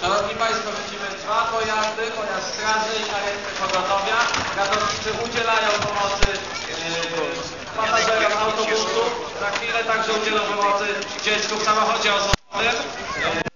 Szanowni Państwo, widzimy dwa pojazdy, pojazd straży i karetkę pogotowia. Ratownicy udzielają pomocy e, pasażerom autobusu. Za chwilę także udzielą pomocy dziecku w samochodzie osobowym. E,